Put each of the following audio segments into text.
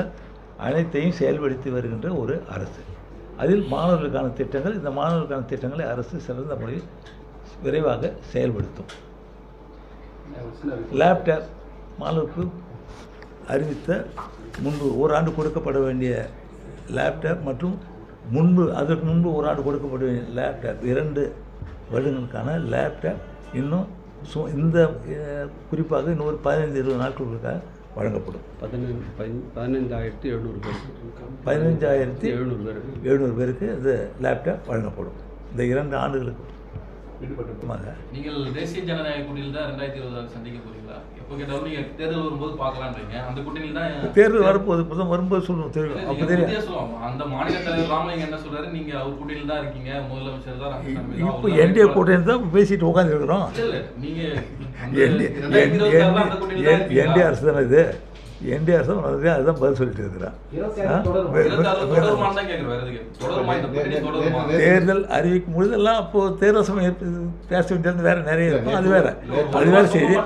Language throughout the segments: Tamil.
திட்டங்கள் அனைத்தையும் செயல்படுத்தி வருகின்ற ஒரு அரசு. அதில் மாணவர்களுக்கான திட்டங்கள் இந்த மாணவர்களுக்கான திட்டங்களை அரசு சிறந்த முறையில் விரைவாக செயல்படுத்தும். லேப்டாப் மாணவருக்கு அறிவித்த முன்பு ஓராண்டு கொடுக்கப்பட வேண்டிய லேப்டாப் மற்றும் முன்பு அதற்கு முன்பு ஓராண்டு கொடுக்கப்பட வேண்டிய லேப்டாப் இரண்டு வருடங்களுக்கான லேப்டாப் இன்னும் சு இந்த குறிப்பாக குறிப்பாக இன்னொரு பதினைந்து இருபது நாட்களுக்காக வழங்கப்படும். பதினஞ்சு பதின- பதினஞ்சாயிரத்தி எழுநூறு பேருக்கு. பதினஞ்சாயிரத்தி எழுநூறு பேருக்கு. எழுநூறு பேருக்கு இந்த லேப்டாப் வழங்கப்படும். இந்த இரண்டு ஆண்டுகளுக்கு. நீங்கள் தேசிய ஜனநாயக கூட்டணியில் தான் ரெண்டாயிரத்தி இருபதாறு சந்திக்க போறீங்களா? கேட்டாலும் நீங்க தேர்தல் வரும்போது பார்க்கலான்றீங்க அந்த கூட்டணியில் தான் தேர்தல் வரப்போகுது புதும் வரும்போது சொல்லுவோம் தெரியும் அப்போ தெரியும். அந்த மாநில தலைவர் ராமலிங்கம் என்ன சொல்றாரு நீங்க அவர் கூட்டணியில் தான் இருக்கீங்க முதலமைச்சர் தான் இப்போ என்டிஏ. கூட்டணி தான் பேசிட்டு உட்காந்துருக்குறோம் இல்ல, இல்ல, நீங்க அந்த ரெண்டாயிரத்தி இருபத்தாறுல அந்த கூட்டணியில் தான் என்டி இருக்கீங்களா? அரசு தானே இது என்டி அரசு தான் அதுதான் அதுதான் பதில் சொல்லிட்டு இருக்கிறான்? தேர்தல் அறிவிக்கும் பொழுது எல்லாம் அப்போ தேர்தல் சமயம் பேச வேண்டியது வேற நிறைய இருக்கும். அது வேற. அது வேற செய்தி.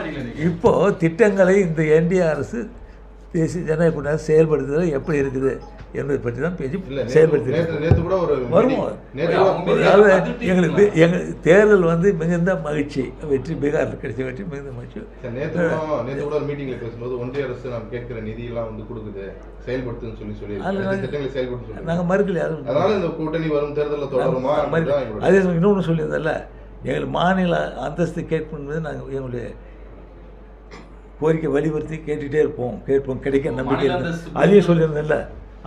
இப்போ திட்டங்களை இந்த என்டிஏ அரசு தேசிய ஜனநாயக கூட்டணி செயல்படுத்துதல் எப்படி இருக்குது? என்பதை பற்றி தான் பேசி செயல்படுத்தி வருவோம். அதாவது எங்களுக்கு எங்கள் தேர்தல் வந்து மிகுந்த மகிழ்ச்சி. வெற்றி பீகாரில் கிடைச்ச வெற்றி மிகுந்த மகிழ்ச்சி. நேத்து கூட ஒரு மீட்டிங்ல பேசும்போது ஒன்றிய அரசு நாம் கேட்கிற நிதி எல்லாம் வந்து கொடுக்குது. செயல்படுத்துன்னு சொல்லி சொல்லி செயல்படுத்த நாங்கள் மறுக்கலையா அது அதனால இந்த கூட்டணி வரும் தேர்தலில் தொடருமா அதே இன்னொன்று சொல்லியிருந்தேன்ல எங்கள் மாநில அந்தஸ்து கேட்பது நாங்கள் எங்களுடைய கோரிக்கை வலியுறுத்தி கேட்டுகிட்டே இருப்போம். கேட்போம். கிடைக்க நம்பிக்கை அதையும் சொல்லியிருந்தேன்ல.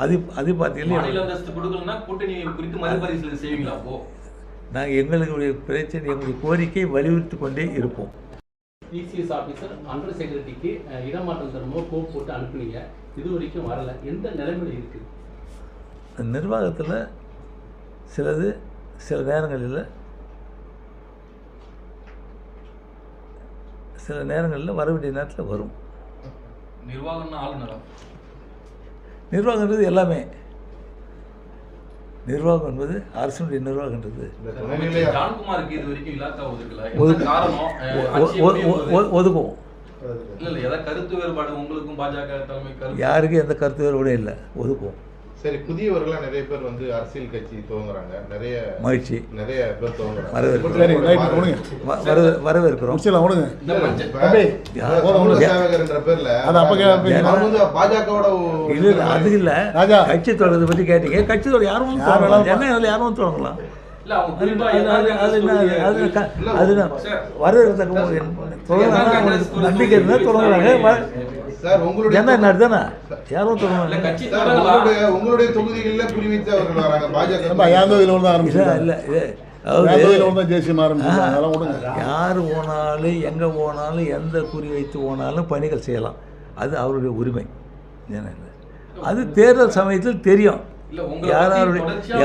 அது அது பார்த்தீங்கன்னா நாங்கள் எங்களுடைய பிரச்சனை எங்களுடைய கோரிக்கை வலியுறுத்தி கொண்டே இருப்போம். டிசிஎஸ் ஆஃபீஸர் அண்டர் செக்ரட்டரிக்கு இடமாற்றம் தரமோ கோப் போட்டு அனுப்புனீங்க. இது வரைக்கும் வரல. எந்த நிலைமையில இருக்குது நிர்வாகத்தில் சிலது சில நேரங்களில் சில நேரங்களில் வர வேண்டிய நேரத்தில் வரும். நிர்வாகம்னா ஆளுநரா? நிர்வாகன்றது எல்லாமே. நிர்வாகம் என்பது அரசனுடைய நிர்வாகன்றது ஒதுக்குவோம். யாருக்கும் எந்த கருத்து வேறுபாடும் இல்லை. ஒதுக்குவோம். சரி புதியவர்களா நிறைய பேர் வந்து அரசியல் கட்சி துவங்குறாங்க. நிறைய மகிழ்ச்சி. நிறைய பேர் துவங்குறாங்க. வரவேற்கிறோம். சரி ரைட் விடுங்க வ- வரவே வரவேற்கிறோம். முடிச்சிடலாம் விடுங்க இந்த பட்ஜெட் இப்ப தம்பி, யார் சமூக யா- சேவகர் என்ற பேர்ல வந்து பாஜகவோட அது இல்லை. கட்சி தொடர்றதை பற்றி கேட்டீங்க. கட்சி தொடர் யாரும் யார் தொடங்கலாம் வேணாலும் என்ன இதில் யாரும் தொடங்கலாம் என்ன. வரவேற்கத்தக்க நம்பிக்கை இருந்தால் தொடங்குறாங்க சார் உங்களுடைய ஜனநாயக நாடு தானே யாரும் உங்களுடைய உங்களுடைய தொகுதிகளில் குறிவைத்து அவர்கள் வராங்க. பாஜக என் தொகுதியில் இல்லை இது யார் போனாலும் எங்கே போனாலும் எந்த குறி வைத்து போனாலும் பணிகள் செய்யலாம். அது அவருடைய உரிமை. அது தேர்தல் சமயத்தில் தெரியும். யார் யாருடைய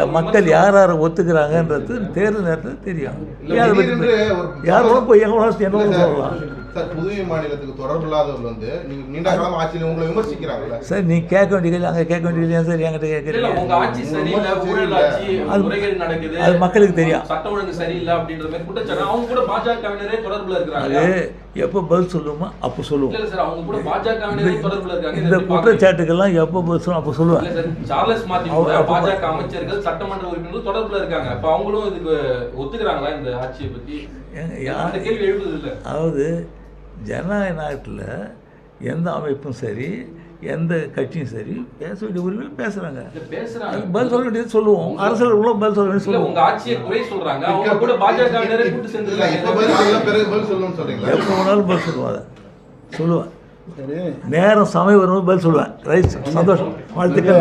மக்கள். யார் யாரை ஒத்துக்கிறாங்கன்றது தேர்தல் நேரத்தில் தெரியும். யாரை பத்தி திடீரென்று பே- ஒரு- யார் வேணாலும் போய் வேணாலும் என்ன சொல்லலாம் சார் புதுவை மாநிலத்துக்கு தொடர்பு இல்லாதவர்கள் வந்து நீங்க நீண்ட காலம் ஆட்சியில் உங்களை விமர்சிக்கிறாங்கல்ல? சார் நீ கேட்க வேண்டிய கேள்வி அங்கே கேட்க வேண்டிய கேள்வி சார்? என்கிட்ட கேட்குறீங்க அது- முறைகேடு நடக்குது. அது மக்களுக்கு தெரியும். சட்டம் ஒழுங்கு சரியில்லை அப்படின்ற மாதிரி குற்றச்சாட்டு. அவங்க கூட பாஜகவினரே தொடர்புல இருக்கிறாங்க. எப்போ பதில் சொல்லுமோ அப்போ சொல்லுவோம். இல்ல சார் அவங்க கூட பாஜகவினரே தொடர்புல இருக்காங்க. இந்த? குற்றச்சாட்டுக்கெல்லாம் எப்போ பதில் சொல்லுவோம் அப்போ சொல்லுவேன். இல்ல சார் சார்லஸ் மார்டின் பாஜக அமைச்சர்கள் சட்டமன்ற உறுப்பினர்கள் தொடர்புல இருக்காங்க. அப்ப அவங்களும் இதுக்கு ஒத்துக்கிறாங்களா இந்த ஆட்சியை பத்தி? ஏங்க, அந்த யார் கேள்வி எழுப்புது இல்ல அதாவது ஜனநாயக நாட்டில் எந்த அமைப்பும் சரி எந்த கட்சியும் சரி பேச வேண்டிய உரிமையில் பேசுகிறாங்க பதில் சொல்ல வேண்டியது சொல்லுவோம். அரசியல் உள்ள பதில் சொல்ல வேண்டியது சொல்லுவோம். ஆட்சியை குறை அவங்க கூட எப்போ வேணாலும் பதில் சொல்லுவேன் அதை. சொல்லுவேன். நேரம் சமயம் வரும்போது பதில் சொல்லுவேன். ரைட் சந்தோஷம். வாழ்த்துக்கள்.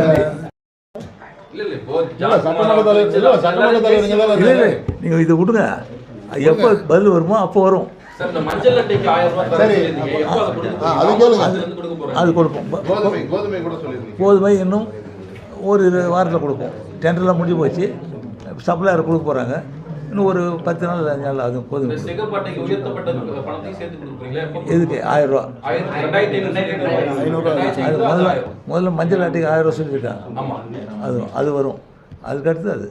நீங்கள் இதை விடுங்க. அது எப்போ பதில் வருமோ அப்போ வரும். அதை அது? கேளுங்க. அது கொடுப்போம். கோதுமை கோதுமை கூட சொல்லியிருந்தீங்க. கோதுமை இன்னும் ஒரு இரு வாரத்தில் கொடுப்போம். டெண்டர்லாம் முடிஞ்சு போச்சு. சப்ளையர் கொடுக்க போகிறாங்க இன்னும் ஒரு பத்து நாள் அஞ்சு நாள் கொடுக்குறீங்களா எப்போ எதுக்கு? ஆயிரம் ரூபா. அது முதல்ல. முதல்ல மஞ்சள் ஆட்டுக்கு ஆயிரம் ரூபா சொல்லியிருக்காங்க. ஆமா. அது அது வரும். அதுக்கடுத்து அது.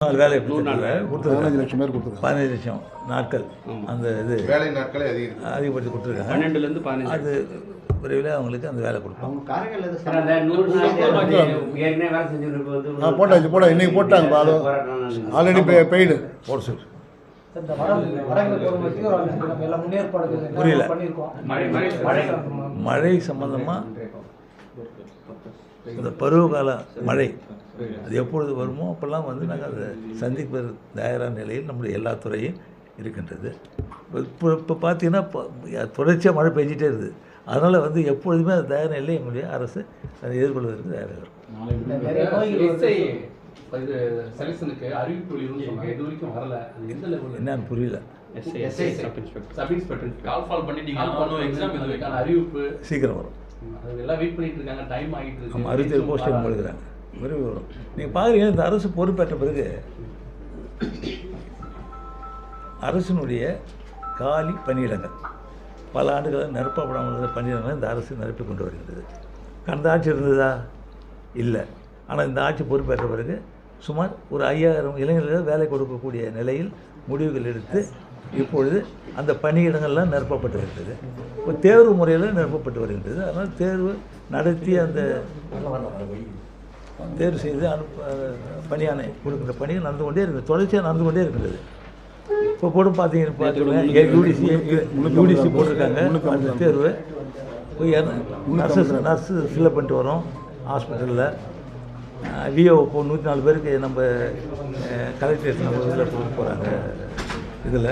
நாலு வேலை நூறு நாள் வேலை. பதினஞ்சு லட்சம் பேர் கொடுத்துருக்காங்க பதினஞ்சு லட்சம் நாட்கள் அந்த இது வேலை நாட்களே அதிகம் அதிகப்படுத்தி கொடுத்துருக்காங்க பன்னெண்டுலேருந்து பதினஞ்சு. அது விரைவில் அவங்களுக்கு அந்த வேலை நாள் ஆ போட்டாச்சு போட்டா இன்னைக்கு போட்டாங்கப்பா அது போராட்டம் ஆல்ரெடி பெய்டு போட சொல்லு. புரியல. மழை சம்பந்தமாக இந்த பருவகால மழை அது எப்பொழுது வருமோ அப்போல்லாம் வந்து நாங்கள் அதை சந்திப்பது தயாரான நிலையில் நம்முடைய எல்லா துறையும் இருக்கின்றது இப்போ இப்போ பார்த்தீங்கன்னா இப்போ தொடர்ச்சியாக மழை பெஞ்சிட்டே இருக்குது அதனால் வந்து எப்பொழுதுமே அது தயார் நிலையில் எங்களுடைய அரசு அதை எதிர்கொள்வதற்கு தயாராக இருக்கும் அறிவிப்பு இது வரைக்கும் வரல லெவலில் என்னன்னு புரியல SI SI sub inspector sub inspector கால் ஃபால் பண்ணிட்டீங்க இன்னும் எக்ஸாம் இது அதுக்கான அறிவிப்பு சீக்கிரம் வரும் எல்லாம் வெயிட் பண்ணிட்டு இருக்காங்க. டைம் ஆகிட்டு இருக்கு. நம்ம அறுபத்தேழு போஸ்டிங் எழுதுகிறாங்க விரைவில் வரும் நீங்கள் பார்க்குறீங்க இந்த அரசு பொறுப்பேற்ற பிறகு அரசினுடைய காலி பணியிடங்கள். பல ஆண்டுகளாக நிரப்பப்படாமல் இருந்த பணியிடங்களை இந்த அரசு நிரப்பி கொண்டு வருகிறது. கடந்த ஆட்சி இருந்ததா? இல்லை. ஆனால் இந்த ஆட்சி பொறுப்பேற்ற பிறகு சுமார் ஒரு ஐயாயிரம் இளைஞர்கள் வேலை கொடுக்கக்கூடிய நிலையில் முடிவுகள் எடுத்து இப்பொழுது அந்த பணியிடங்கள்லாம் நிரப்பப்பட்டு வருகின்றது இப்போ தேர்வு முறையில் நிரப்பப்பட்டு வருகின்றது. அதனால் தேர்வு நடத்தி அந்த தேர்வு செய்து அனுப்ப பணியானை கொடுக்கின்ற பணிகள் நடந்து கொண்டே இருக்குது தொடர்ச்சியாக நடந்து கொண்டே இருக்கிறது இப்போ போடும் பார்த்தீங்கன்னு பார்த்தீங்கன்னா யூடிசி யூடிசி போட்டிருக்காங்க. அந்த தேர்வு போய் நர்சஸ் நர்ஸு ஃபில்அப் பண்ணிட்டு வரோம். ஹாஸ்பிட்டலில். விஓ இப்போ நூற்றி நாலு பேருக்கு நம்ம கலெக்டரேட் நம்ம இதில் போகிறாங்க இதில்.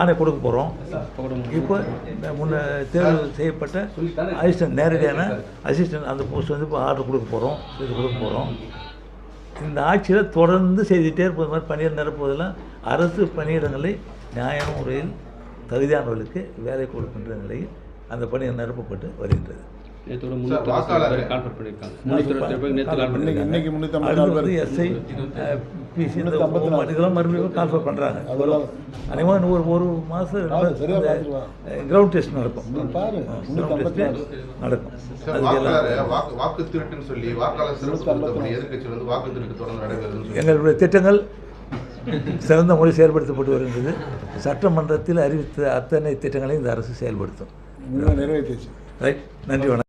ஆணை கொடுக்க போகிறோம் இப்போ முன்னே முன்ன தேர்வு செய்யப்பட்ட அசிஸ்டன்ட் நேரடியான அசிஸ்டன்ட் அந்த போஸ்ட் வந்து இப்போ ஆர்டர் கொடுக்க போகிறோம் இது கொடுக்க போகிறோம் இந்த ஆட்சியில் தொடர்ந்து செய்துகிட்டே இருப்பது மாதிரி பணியில் நிரப்புவதெல்லாம் அரசு பணியிடங்களை நியாயமான முறையில் தகுதியானவர்களுக்கு வேலை கொடுக்கின்ற நிலையில் அந்த பணியிடம் நிரப்பப்பட்டு வருகின்றது. நேற்றோட பண்ணியிருக்காங்க நேற்று கால் இன்னைக்கு எஸ்ஐ பிசி. இதெல்லாம் மறுபடியும் கால்ஃபர் பண்ணுறாங்க அதெல்லாம் அனைவரும் இன்னும் ஒரு ஒரு மாதம். கிரவுண்ட் டெஸ்ட் நடக்கும். நடக்கும். வாக்கு வாக்கு திருட்டுன்னு சொல்லி வாக்காளர் சிறப்பு திருத்தப்படி எதிர்க்கட்சி வந்து வாக்கு திருட்டு தொடர்ந்து நடைபெறுதுன்னு சொல்லி. எங்களுடைய திட்டங்கள் சிறந்த முறை செயல்படுத்தப்பட்டு வருகின்றது சட்டமன்றத்தில் அறிவித்த அத்தனை திட்டங்களையும் இந்த அரசு செயல்படுத்தும். இன்னும் நிறைவேற்றிச்சு. ரைட் நன்றி வணக்கம்.